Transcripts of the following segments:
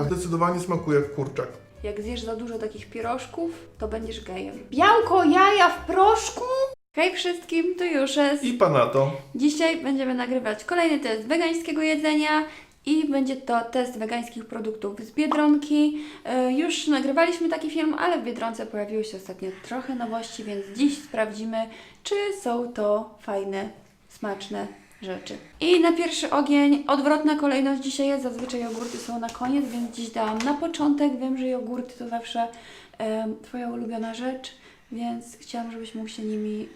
Pach, zdecydowanie smakuje jak kurczak. Jak zjesz za dużo takich pierożków, to będziesz gejem. Białko jaja w proszku? Hej wszystkim, tu Juszes. I panato. Dzisiaj będziemy nagrywać kolejny test wegańskiego jedzenia i będzie to test wegańskich produktów z Biedronki. E, Już nagrywaliśmy taki film, ale w Biedronce pojawiły się ostatnio trochę nowości, więc dziś sprawdzimy, czy są to fajne, smaczne rzeczy. I na pierwszy ogień odwrotna kolejność dzisiaj jest, zazwyczaj jogurty są na koniec, więc dziś dałam na początek. Wiem, że jogurty to zawsze e, Twoja ulubiona rzecz, więc chciałam, żebyś mógł się nimi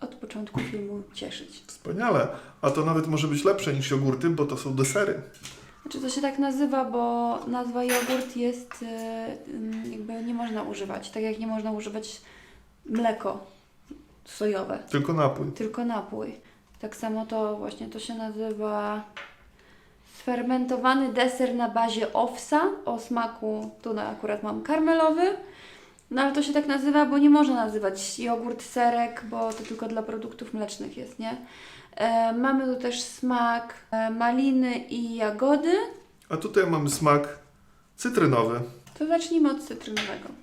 od początku filmu cieszyć. Wspaniale. A to nawet może być lepsze niż jogurty, bo to są desery. Znaczy to się tak nazywa, bo nazwa jogurt jest e, jakby nie można używać, tak jak nie można używać mleko sojowe, Tylko napój. tylko napój. Tak samo to właśnie to się nazywa sfermentowany deser na bazie owsa o smaku, tu akurat mam karmelowy. No ale to się tak nazywa, bo nie można nazywać jogurt serek, bo to tylko dla produktów mlecznych jest, nie? E, mamy tu też smak e, maliny i jagody. A tutaj mamy smak cytrynowy. To zacznijmy od cytrynowego.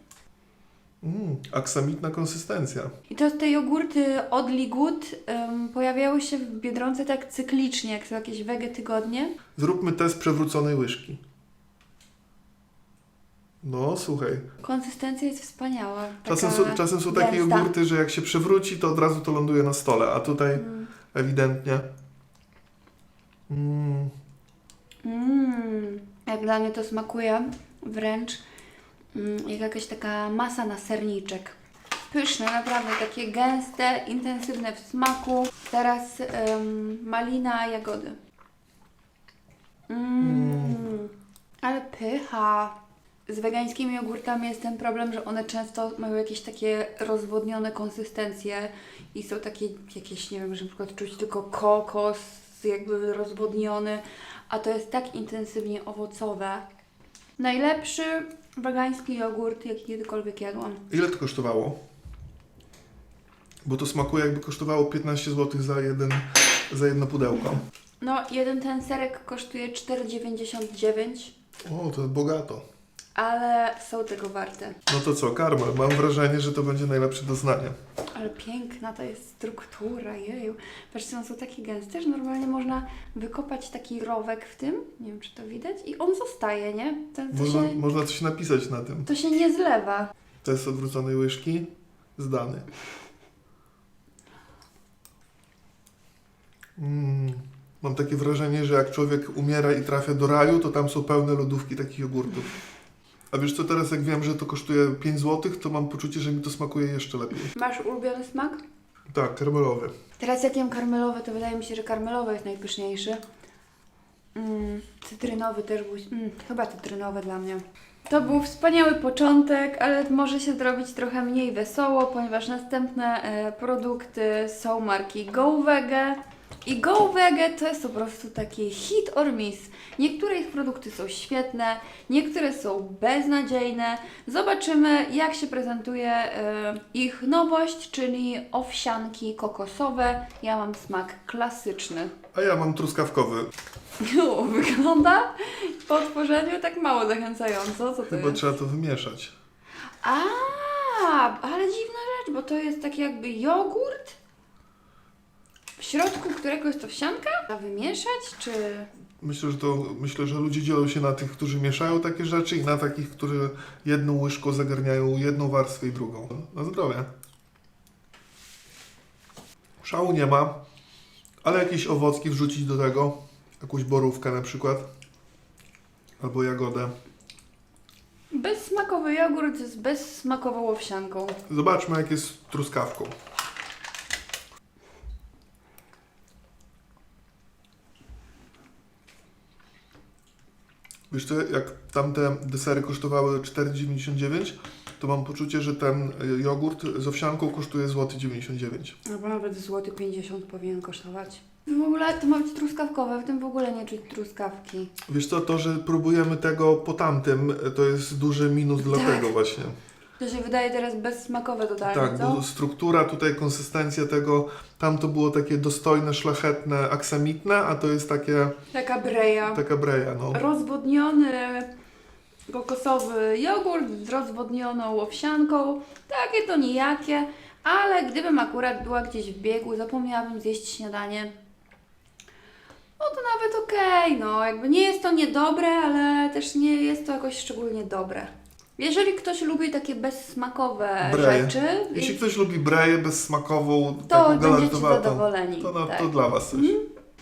Mm, aksamitna konsystencja. I to te jogurty Oddly Good em, pojawiały się w Biedronce tak cyklicznie, jak są jakieś wege tygodnie. Zróbmy test przewróconej łyżki. No, słuchaj. Konsystencja jest wspaniała. Czasem są, czasem są takie gęsta. jogurty, że jak się przewróci, to od razu to ląduje na stole, a tutaj Mm. ewidentnie. Mm, Mm. Jak dla mnie to smakuje wręcz jak jakaś taka masa na serniczek. Pyszne, naprawdę takie gęste, intensywne w smaku. Teraz em, malina, jagody. Mm. Ale pycha. Z wegańskimi jogurtami jest ten problem, że one często mają jakieś takie rozwodnione konsystencje i są takie jakieś, nie wiem, że na przykład czuć tylko kokos jakby rozwodniony, a to jest tak intensywnie owocowe. Najlepszy wegański jogurt, jaki kiedykolwiek jadłam. ile to kosztowało? Bo to smakuje jakby kosztowało 15 zł za, jeden, za jedno pudełko. No, jeden ten serek kosztuje 4,99, O, to bogato. Ale są tego warte. No to co, karmel. Mam wrażenie, że to będzie najlepsze doznanie. Ale piękna to jest struktura, jeju. Patrzcie, one są takie gęste, że normalnie można wykopać taki rowek w tym, nie wiem czy to widać, i on zostaje, nie? To, to, Można, się, można coś napisać na tym. to się nie zlewa. Test odwróconej łyżki zdany. Mm, mam takie wrażenie, że jak człowiek umiera i trafia do raju, to tam są pełne lodówki takich jogurtów. A wiesz co, teraz jak wiem, że to kosztuje 5 zł, to mam poczucie, że mi to smakuje jeszcze lepiej. Masz ulubiony smak? Tak, karmelowy. Teraz jak jem karmelowy, to wydaje mi się, że karmelowy jest najpyszniejszy. Mm, cytrynowy też był, mm, chyba cytrynowy dla mnie. To był wspaniały początek, ale może się zrobić trochę mniej wesoło, ponieważ następne e, produkty są marki GoVege. I GoVege to jest po prostu taki hit or miss. Niektóre ich produkty są świetne, niektóre są beznadziejne. Zobaczymy, jak się prezentuje e, ich nowość, czyli owsianki kokosowe. Ja mam smak klasyczny. A ja mam truskawkowy. Jo, wygląda po otworzeniu tak mało zachęcająco. Co to Chyba jest? trzeba to wymieszać. A, ale dziwna rzecz, bo to jest taki jakby jogurt, w środku którego jest owsianka. A wymieszać, czy... Myślę, że to myślę, że ludzie dzielą się na tych, którzy mieszają takie rzeczy i na takich, którzy jedną łyżką zagarniają jedną warstwę i drugą. Na zdrowie. Szału nie ma, ale jakieś owocki wrzucić do tego, jakąś borówkę na przykład, albo jagodę. Bezsmakowy jogurt z bezsmakową owsianką. Zobaczmy, jak jest z truskawką. Wiesz co, jak tamte desery kosztowały 4,99, to mam poczucie, że ten y, jogurt z owsianką kosztuje złoty 99. Albo nawet złoty 50 powinien kosztować. W ogóle to ma być truskawkowe, w tym w ogóle nie czuć truskawki. Wiesz co, to, że próbujemy tego po tamtym, y, to jest duży minus dla Tak. tego właśnie. To się wydaje teraz bezsmakowe totalnie, Tak, co? bo struktura tutaj, konsystencja tego, tam to było takie dostojne, szlachetne, aksamitne, a to jest takie, Taka breja. taka breja, no. Rozwodniony, kokosowy jogurt z rozwodnioną owsianką. Takie to nijakie, ale gdybym akurat była gdzieś w biegu, zapomniałabym zjeść śniadanie, no to nawet okej, no jakby nie jest to niedobre, ale też nie jest to jakoś szczególnie dobre. Jeżeli ktoś lubi takie bezsmakowe Breje. rzeczy, Jeśli ktoś lubi breję bezsmakową, to taką będziecie zadowoleni. to, na, tak. to dla Was coś.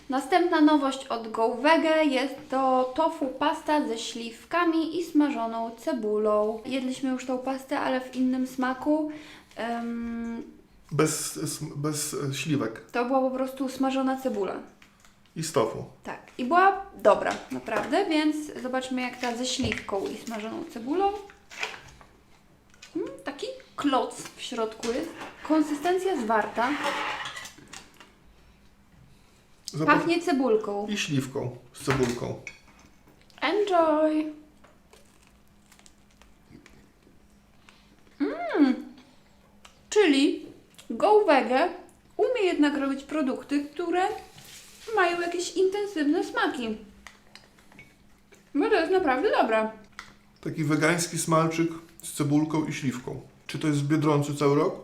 Następna nowość od GoWege jest to tofu pasta ze śliwkami i smażoną cebulą. Jedliśmy już tą pastę, ale w innym smaku. Em, Bez, bez e, śliwek to była po prostu smażona cebula. i stofu. Tak. I była dobra, naprawdę, więc zobaczmy jak ta ze śliwką i smażoną cebulą. Taki kloc w środku jest. Konsystencja zwarta. Zapach... Pachnie cebulką. I śliwką z cebulką. Enjoy! Mmm. Czyli GoWege umie jednak robić produkty, które mają jakieś intensywne smaki. Bo to jest naprawdę dobre. Taki wegański smalczyk z cebulką i śliwką. Czy to jest w Biedronce cały rok?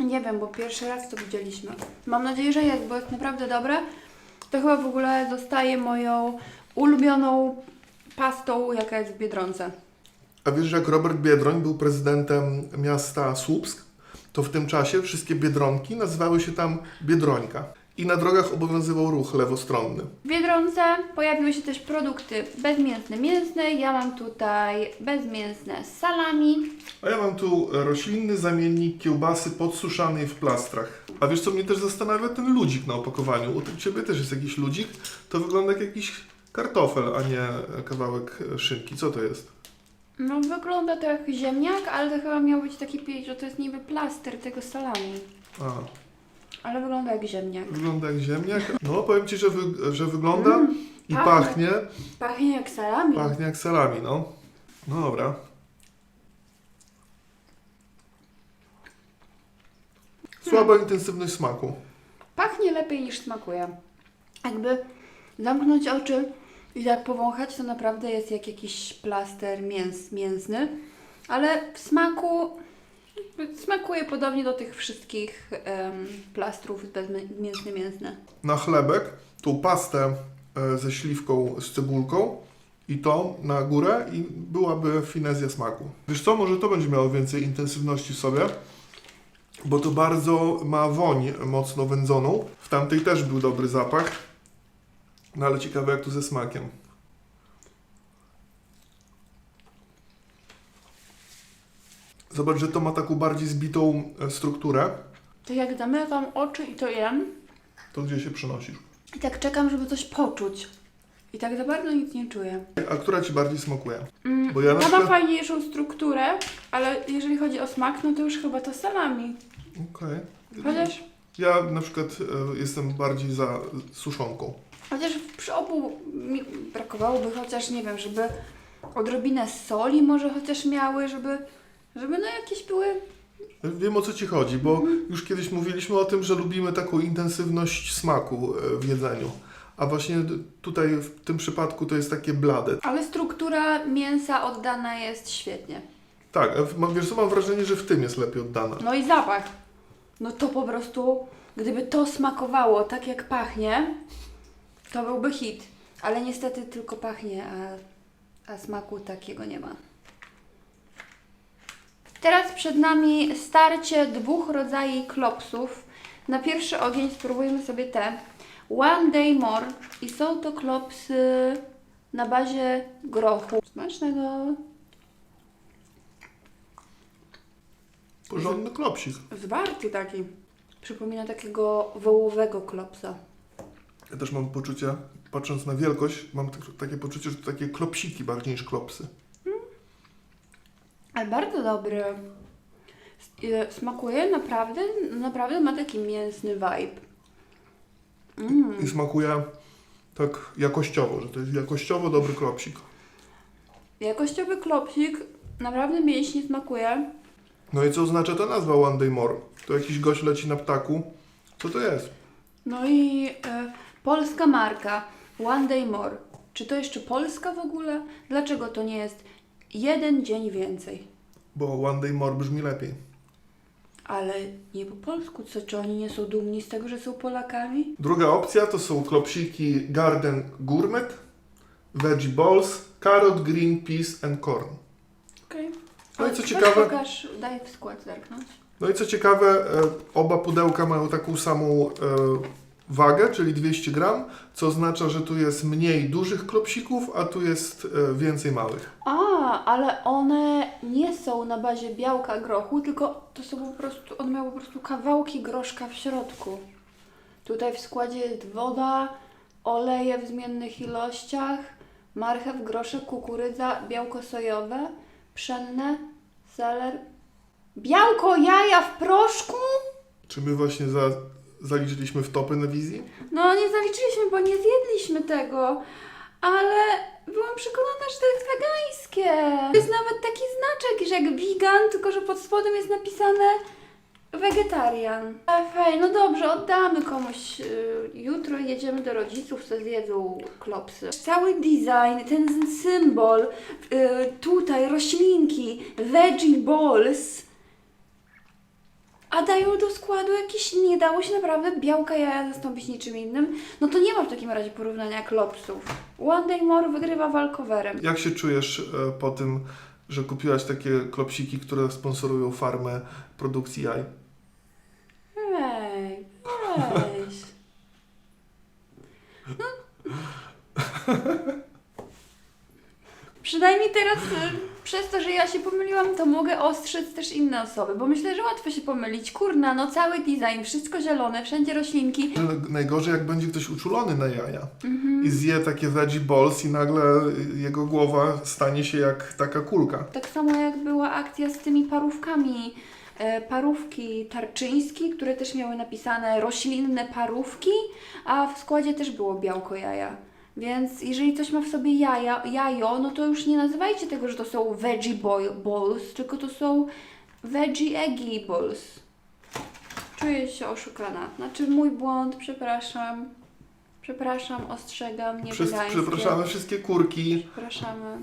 Nie wiem, bo pierwszy raz to widzieliśmy. Mam nadzieję, że jest, bo jest naprawdę dobre. To chyba w ogóle zostaje moją ulubioną pastą, jaka jest w Biedronce. A wiesz, że jak Robert Biedroń był prezydentem miasta Słupsk, to w tym czasie wszystkie Biedronki nazywały się tam Biedrońka. I na drogach obowiązywał ruch lewostronny. W Biedronce pojawiły się też produkty bezmięsne, mięsne. Ja mam tutaj bezmięsne z salami. A ja mam tu roślinny zamiennik kiełbasy podsuszanej w plastrach. A wiesz co mnie też zastanawia? Ten ludzik na opakowaniu. U Ciebie też jest jakiś ludzik. To wygląda jak jakiś kartofel, a nie kawałek szynki. Co to jest? No wygląda to jak ziemniak, ale to chyba miał być taki że to jest niby plaster tego salami. A, Ale wygląda jak ziemniak. wygląda jak ziemniak. No, powiem Ci, że, wy, że wygląda Mm, i pachnie. pachnie. Pachnie jak salami. Pachnie jak salami, no. No dobra. Słaba intensywność smaku. Pachnie lepiej niż smakuje. Jakby zamknąć oczy i tak powąchać, to naprawdę jest jak jakiś plaster mięs, mięsny. Ale w smaku smakuje podobnie do tych wszystkich em, plastrów bezmięsny mięsne. Na chlebek tą pastę e, ze śliwką z cebulką i to na górę i byłaby finezja smaku. Wiesz co, może to będzie miało więcej intensywności w sobie, bo to bardzo ma woń mocno wędzoną. W tamtej też był dobry zapach, no ale ciekawe jak tu ze smakiem. Zobacz, że to ma taką bardziej zbitą e, strukturę. To jak zamykam oczy i to jem, To gdzie się przenosisz? i tak czekam, żeby coś poczuć. I tak za bardzo nic nie czuję. A która Ci bardziej smakuje? Mm, Bo ja na ma przykład- fajniejszą strukturę, ale jeżeli chodzi o smak, no to już chyba to salami. Okej. Chociaż, Ja na przykład e, jestem bardziej za suszonką. chociaż przy obu mi brakowałoby chociaż, nie wiem, żeby odrobinę soli może chociaż miały, żeby, żeby no jakieś były... Wiem o co Ci chodzi, bo już kiedyś mówiliśmy o tym, że lubimy taką intensywność smaku e, w jedzeniu. A właśnie tutaj w tym przypadku to jest takie blade. Ale struktura mięsa oddana jest świetnie. Tak, mam, wiesz co, mam wrażenie, że w tym jest lepiej oddana. No i zapach. No to po prostu, gdyby to smakowało tak jak pachnie, to byłby hit. Ale niestety tylko pachnie, a, a smaku takiego nie ma. Teraz przed nami starcie dwóch rodzajów klopsów. Na pierwszy ogień spróbujmy sobie te One Day More i są to klopsy na bazie grochu. Smacznego! Porządny klopsik. Zwarty taki. Przypomina takiego wołowego klopsa. Ja też mam poczucie, patrząc na wielkość, mam tak- takie poczucie, że to takie klopsiki bardziej niż klopsy. Ale bardzo dobry. E, Smakuje naprawdę, naprawdę ma taki mięsny vibe. Mm. I smakuje tak jakościowo, że to jest jakościowo dobry klopsik. Jakościowy klopsik naprawdę mięśnie smakuje. No i co oznacza ta nazwa One Day More? To jakiś gość leci na ptaku. Co to jest? No i e, polska marka One Day More, Czy to jeszcze Polska w ogóle? Dlaczego to nie jest jeden dzień więcej? Bo One Day More brzmi lepiej. Ale nie po polsku, co? Czy oni nie są dumni z tego, że są Polakami? Druga opcja to są klopsiki Garden Gourmet, Veggie Balls, Carrot, Green Peas and Corn. Okej. No i co Weź ciekawe- Pokaż, daj w skład zerknąć. No i co ciekawe, e, oba pudełka mają taką samą e, wagę, czyli 200 gram, co oznacza, że tu jest mniej dużych klopsików, a tu jest e, więcej małych. A, ale one nie są na bazie białka grochu, tylko to są po prostu, one mają po prostu kawałki groszka w środku. Tutaj w składzie jest woda, oleje w zmiennych ilościach, marchew, groszek, kukurydza, białko sojowe, pszenne, seler. Białko jaja w proszku? Czy my właśnie za, zaliczyliśmy w topy na wizji? No nie zaliczyliśmy, bo nie zjedliśmy tego, ale byłam przekonana, że to jest wegańskie. To jest nawet taki znaczek, że jak vegan, tylko że pod spodem jest napisane wegetarian. Ej, no dobrze, oddamy komuś. y, Jutro jedziemy do rodziców, co zjedzą klopsy. Cały design, ten symbol, y, tutaj roślinki, veggie balls, a dają do składu jakieś, nie dało się naprawdę białka jaja zastąpić niczym innym, no to nie ma w takim razie porównania klopsów. One Day More wygrywa walkowerem. Jak się czujesz e, po tym, że kupiłaś takie klopsiki, które sponsorują farmę produkcji jaj? Ej, weź. No. Przynajmniej teraz y, przez to, że ja się pomyliłam, to mogę ostrzec też inne osoby, bo myślę, że łatwo się pomylić. Kurna, no cały design, wszystko zielone, wszędzie roślinki. Najgorzej, jak będzie ktoś uczulony na jaja Mhm. i zje takie veggie balls i nagle jego głowa stanie się jak taka kulka. Tak samo jak była akcja z tymi parówkami. E, Parówki tarczyński, które też miały napisane roślinne parówki, a w składzie też było białko jaja. Więc jeżeli coś ma w sobie jaja, jajo, no to już nie nazywajcie tego, że to są veggie boy, balls, tylko to są veggie eggy balls. Czuję się oszukana. Znaczy mój błąd, przepraszam. Przepraszam, ostrzegam, nie Wszyscy, przepraszamy wszystkie kurki. Przepraszamy.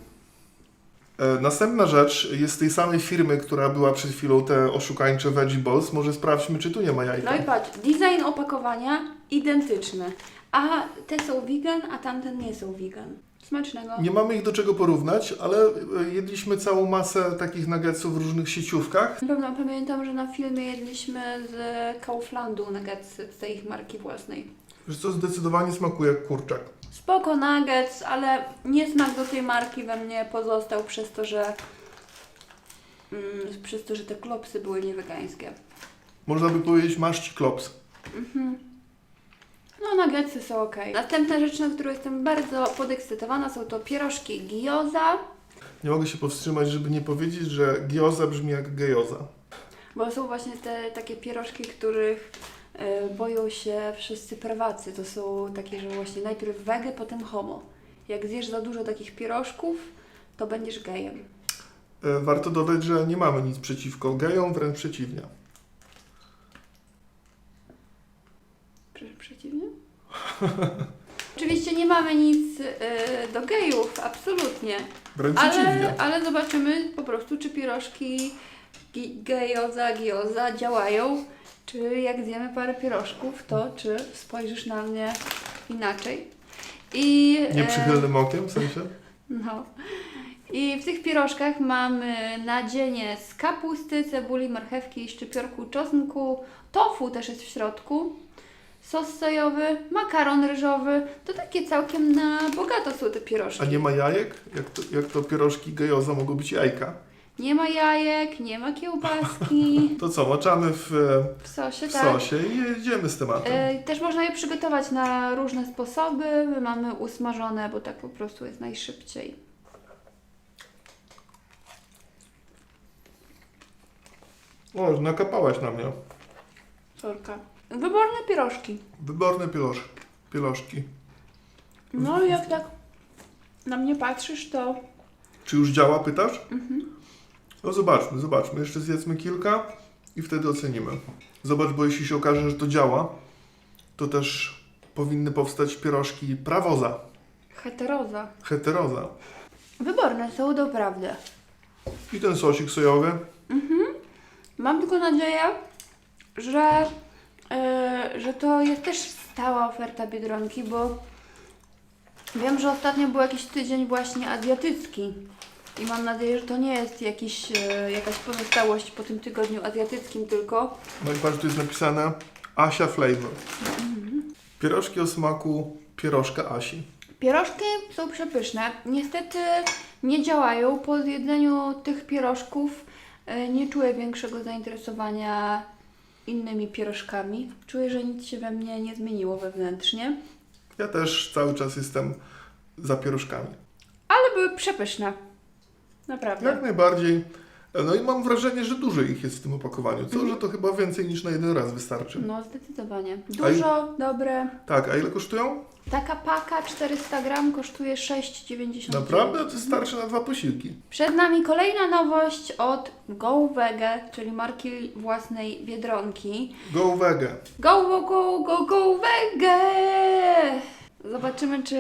E, Następna rzecz jest z tej samej firmy, która była przed chwilą te oszukańcze veggie balls. Może sprawdźmy, czy tu nie ma jajka. No i patrz, design opakowania identyczny. A te są vegan, a tamten nie są vegan. Smacznego. Nie mamy ich do czego porównać, ale e, jedliśmy całą masę takich nuggetsów w różnych sieciówkach. Na pewno pamiętam, że na filmie jedliśmy z Kauflandu nuggetsy z tej ich marki własnej. Wiesz co, zdecydowanie smakuje jak kurczak. Spoko nuggets, ale niesmak do tej marki we mnie pozostał przez to, że mm, przez to, że te klopsy były niewegańskie. Można by powiedzieć maści klops. Mhm. No, nuggetsy są ok. Następna rzecz, na którą jestem bardzo podekscytowana, są to pierożki gyoza. Nie mogę się powstrzymać, żeby nie powiedzieć, że gioza brzmi jak gejoza. Bo są właśnie te takie pierożki, których e, boją się wszyscy prawacy. To są takie, że właśnie najpierw wege, potem homo. Jak zjesz za dużo takich pierożków, to będziesz gejem. E, Warto dodać, że nie mamy nic przeciwko gejom, wręcz przeciwnie. Prze- Przeciwnie? Oczywiście nie mamy nic e, do gejów, absolutnie. Wręcz przeciwnie. Ale, ale zobaczymy po prostu, czy pierożki gi- gejoza, gioza działają. Czy jak zjemy parę pierożków, to czy spojrzysz na mnie inaczej. I, e, Nieprzychylnym okiem w sensie? No. I w tych pierożkach mamy nadzienie z kapusty, cebuli, marchewki, szczypiorku, czosnku, tofu też jest w środku, sos sojowy, makaron ryżowy. To takie całkiem na bogato są te pierożki. A nie ma jajek? Jak to, jak to pierożki gejoza mogą być jajka? Nie ma jajek, nie ma kiełbaski To co, maczamy w, e, w sosie, w tak. sosie i jedziemy z tematem. E, Też można je przygotować na różne sposoby. My mamy usmażone, bo tak po prostu jest najszybciej. O, nakapałaś na mnie. Sorka. Wyborne pierożki. Wyborne pielosz, pieloszki. No i jak tak na mnie patrzysz, to Czy już działa, pytasz? No zobaczmy, zobaczmy. Jeszcze zjedzmy kilka i wtedy ocenimy. Zobacz, bo jeśli się okaże, że to działa, to też powinny powstać pierożki prawoza. Heteroza. Heteroza. Wyborne są doprawdy. I ten sosik sojowy. Mam tylko nadzieję, że, yy, że to jest też stała oferta Biedronki, bo wiem, że ostatnio był jakiś tydzień właśnie azjatycki. I mam nadzieję, że to nie jest jakiś, yy, jakaś pozostałość po tym tygodniu azjatyckim tylko. No i patrz, tu jest napisane Asia Flavor. Pierożki o smaku pierożka Asi. Pierożki są przepyszne. Niestety nie działają. Po zjedzeniu tych pierożków e, nie czuję większego zainteresowania innymi pierożkami. Czuję, że nic się we mnie nie zmieniło wewnętrznie, Ja też cały czas jestem za pierożkami. ale były przepyszne. Naprawdę. Jak najbardziej. No i mam wrażenie, że dużo ich jest w tym opakowaniu. Co, że to chychyba więcej niż na jeden raz wystarczy. No, zdecydowanie. Dużo, dobre. Tak, a ile kosztują? Taka paka 400 gram kosztuje 6,99. Naprawdę? To starczy na dwa posiłki. Przed nami kolejna nowość od Go Wege, czyli marki własnej Biedronki. Go wege. Go, go, go, go, go, wege! Zobaczymy, czy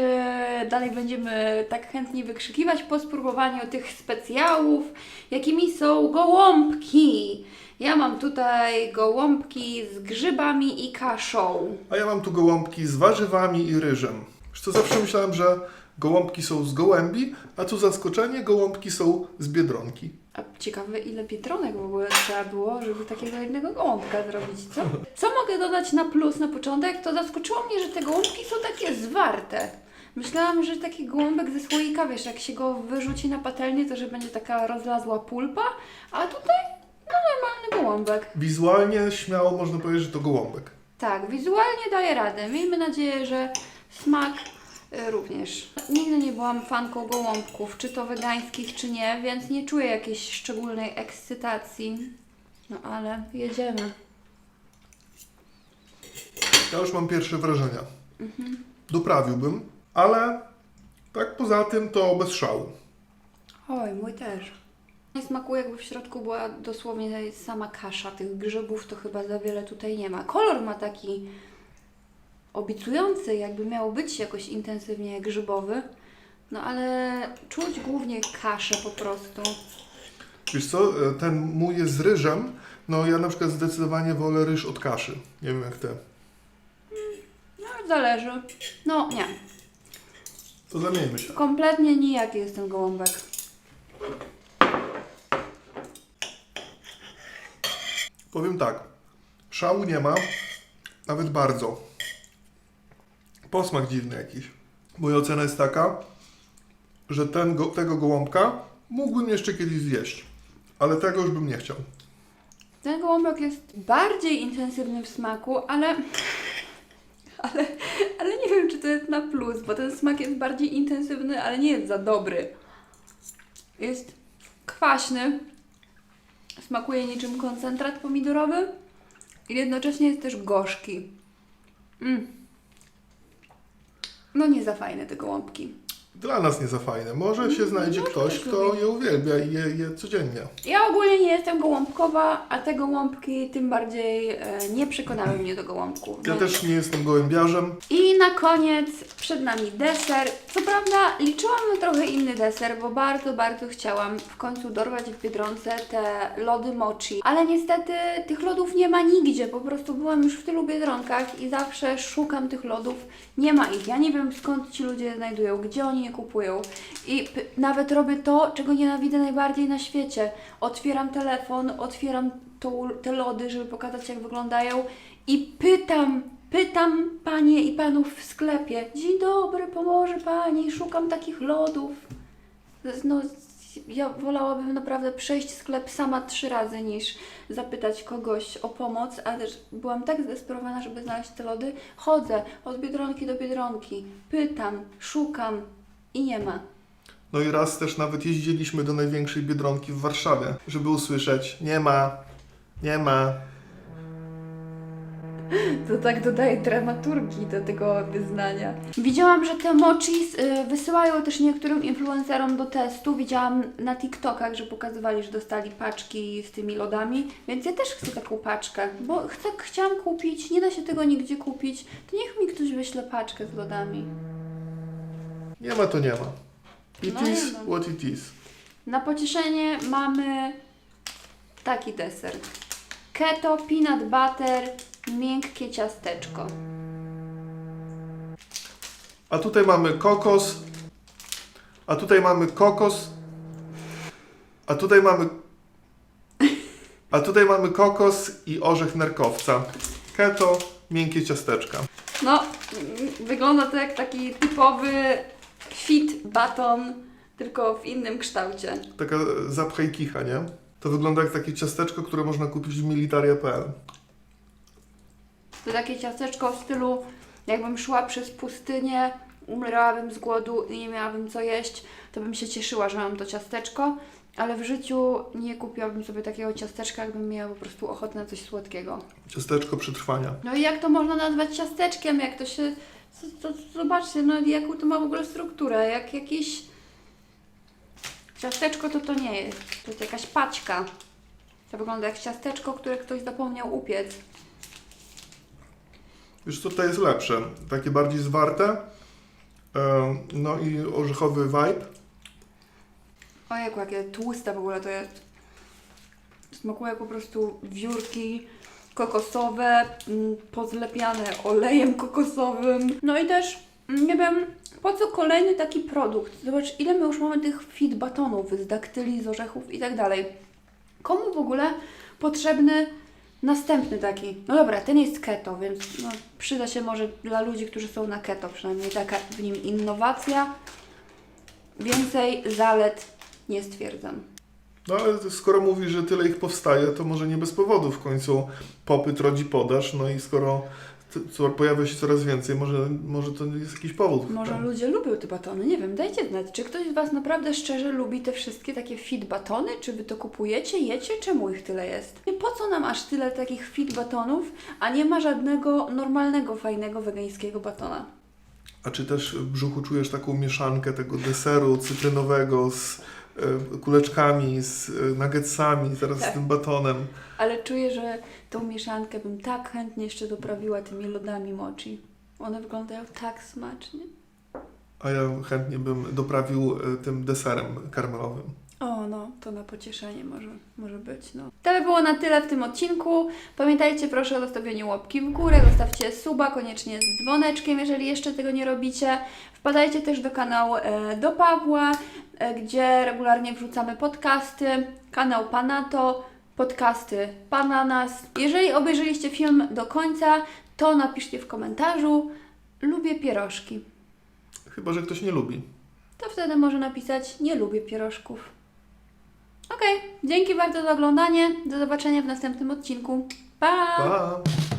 dalej będziemy tak chętnie wykrzykiwać po spróbowaniu tych specjałów, jakimi są gołąbki. Ja mam tutaj gołąbki z grzybami i kaszą. A ja mam tu gołąbki z warzywami i ryżem. Co, zawsze myślałem, że gołąbki są z gołębi, a tu zaskoczenie, gołąbki są z biedronki. A ciekawe, ile biedronek w ogóle trzeba było, żeby takiego jednego gołąbka zrobić, co? Co mogę dodać na plus na początek? To zaskoczyło mnie, że te gołąbki są takie zwarte. Myślałam, że taki gołąbek ze słoika, wiesz, jak się go wyrzuci na patelnię, to że będzie taka rozlazła pulpa, a tutaj no normalny gołąbek. Wizualnie śmiało można powiedzieć, że to gołąbek. Tak, wizualnie daje radę. Miejmy nadzieję, że smak również. Nigdy nie byłam fanką gołąbków, czy to wegańskich, czy nie, więc nie czuję jakiejś szczególnej ekscytacji. No ale jedziemy. Ja już mam pierwsze wrażenia. Doprawiłbym, ale tak poza tym to bez szału. Oj, mój też. Nie smakuje, jakby w środku była dosłownie sama kasza. Tych grzybów to chyba za wiele tutaj nie ma. Kolor ma taki obiecujący, jakby miał być jakoś intensywnie grzybowy. No ale czuć głównie kaszę po prostu. Wiesz co, e, ten mój jest z ryżem. No ja na przykład zdecydowanie wolę ryż od kaszy. Nie wiem jak ty. No, zależy. No, nie. To zamieńmy się. Kompletnie nijaki jest ten gołąbek. Powiem tak. Szału nie ma. Nawet bardzo. Posmak dziwny jakiś. Moja ocena jest taka, że ten go, tego gołąbka mógłbym jeszcze kiedyś zjeść. Ale tego już bym nie chciał. Ten gołąbek jest bardziej intensywny w smaku, ale, ale, ale nie wiem, czy to jest na plus, bo ten smak jest bardziej intensywny, ale nie jest za dobry. Jest kwaśny, smakuje niczym koncentrat pomidorowy i jednocześnie jest też gorzki. Mm. No nie za fajne te gołąbki. Dla nas nie za fajne. Może się znajdzie no, ktoś, kto je uwielbia i je, je codziennie. Ja ogólnie nie jestem gołąbkowa, a te gołąbki tym bardziej e, nie przekonały mnie do gołąbków. Ja też nie jestem gołębiarzem. I na koniec przed nami deser. Co prawda liczyłam na trochę inny deser, bo bardzo, bardzo chciałam w końcu dorwać w Biedronce te lody mochi. Ale niestety tych lodów nie ma nigdzie. Po prostu byłam już w tylu Biedronkach i zawsze szukam tych lodów. Nie ma ich. Ja nie wiem skąd ci ludzie znajdują, gdzie oni je kupują. I nawet robię to, czego nienawidzę najbardziej na świecie. Otwieram telefon, otwieram te lody, żeby pokazać jak wyglądają i pytam, pytam panie i panów w sklepie. Dzień dobry, pomoże pani, szukam takich lodów. No, ja wolałabym naprawdę przejść sklep sama trzy razy niż zapytać kogoś o pomoc, ale też byłam tak zdesperowana, żeby znaleźć te lody. Chodzę od biedronki do biedronki, pytam, szukam i nie ma. No i raz też nawet jeździliśmy do największej biedronki w Warszawie, żeby usłyszeć nie ma, nie ma. To tak dodaje dramaturgii do tego wyznania. Widziałam, że te mochis y, wysyłają też niektórym influencerom do testu. Widziałam na TikTokach, że pokazywali, że dostali paczki z tymi lodami, więc ja też chcę taką paczkę, bo chcę, chciałam kupić, nie da się tego nigdzie kupić, to niech mi ktoś wyśle paczkę z lodami. Nie ma to nie ma. It No is nie ma. what it is. Na pocieszenie mamy taki deser. Keto, peanut butter, miękkie ciasteczko. A tutaj mamy kokos. A tutaj mamy kokos. A tutaj mamy. A tutaj mamy kokos i orzech nerkowca. Keto, miękkie ciasteczka. No, mm, wygląda to jak taki typowy fit baton, tylko w innym kształcie. Taka zapchaj kicha, nie? To wygląda jak takie ciasteczko, które można kupić w militaria.pl. To takie ciasteczko w stylu, jakbym szła przez pustynię, umierałabym z głodu i nie miałabym co jeść, to bym się cieszyła, że mam to ciasteczko, ale w życiu nie kupiłabym sobie takiego ciasteczka, jakbym miała po prostu ochotę na coś słodkiego. Ciasteczko przetrwania. No i jak to można nazwać ciasteczkiem? Jak to się. To, to, zobaczcie, no jaką to ma w ogóle strukturę, jak jakieś. Ciasteczko to to nie jest. To jest jakaś paćka. To wygląda jak ciasteczko, które ktoś zapomniał upiec. Wiesz co, to jest lepsze. Takie bardziej zwarte. E, No i orzechowy vibe. Ojejku, jakie tłuste w ogóle to jest. Smakuje po prostu wiórki kokosowe, mm, pozlepiane olejem kokosowym. No i też, mm, nie wiem, po co kolejny taki produkt? Zobacz, ile my już mamy tych fit batonów z daktyli, z orzechów i tak dalej. Komu w ogóle potrzebny następny taki? No dobra, ten jest keto, więc no, przyda się może dla ludzi, którzy są na keto, przynajmniej taka w nim innowacja. Więcej zalet nie stwierdzam. No ale skoro mówi, że tyle ich powstaje, to może nie bez powodu w końcu popyt rodzi podaż. No i skoro co, pojawia się coraz więcej, może, może to jest jakiś powód. Może ludzie lubią te batony, nie wiem, dajcie znać, czy ktoś z Was naprawdę szczerze lubi te wszystkie takie fit batony, czy Wy to kupujecie, jecie, czemu ich tyle jest? I po co nam aż tyle takich fit batonów, a nie ma żadnego normalnego, fajnego, wegańskiego batona? A czy też w brzuchu czujesz taką mieszankę tego deseru cytrynowego z kuleczkami, z e, nuggetsami, teraz Tak. z tym batonem? Ale czuję, że tą mieszankę bym tak chętnie jeszcze doprawiła tymi lodami mochi. One wyglądają tak smacznie. A ja chętnie bym doprawił e, tym deserem karmelowym. O, no, to na pocieszenie może, może być, no. To by było na tyle w tym odcinku. Pamiętajcie proszę o zostawieniu łapki w górę, zostawcie suba koniecznie z dzwoneczkiem, jeżeli jeszcze tego nie robicie. Wpadajcie też do kanału e, do Pawła, e, gdzie regularnie wrzucamy podcasty, kanał Panato, podcasty Pananas. Jeżeli obejrzeliście film do końca, to napiszcie w komentarzu lubię pierożki. Chyba, że ktoś nie lubi. to wtedy może napisać nie lubię pierożków. Okej, dzięki bardzo za oglądanie. Do zobaczenia w następnym odcinku. Pa! Pa!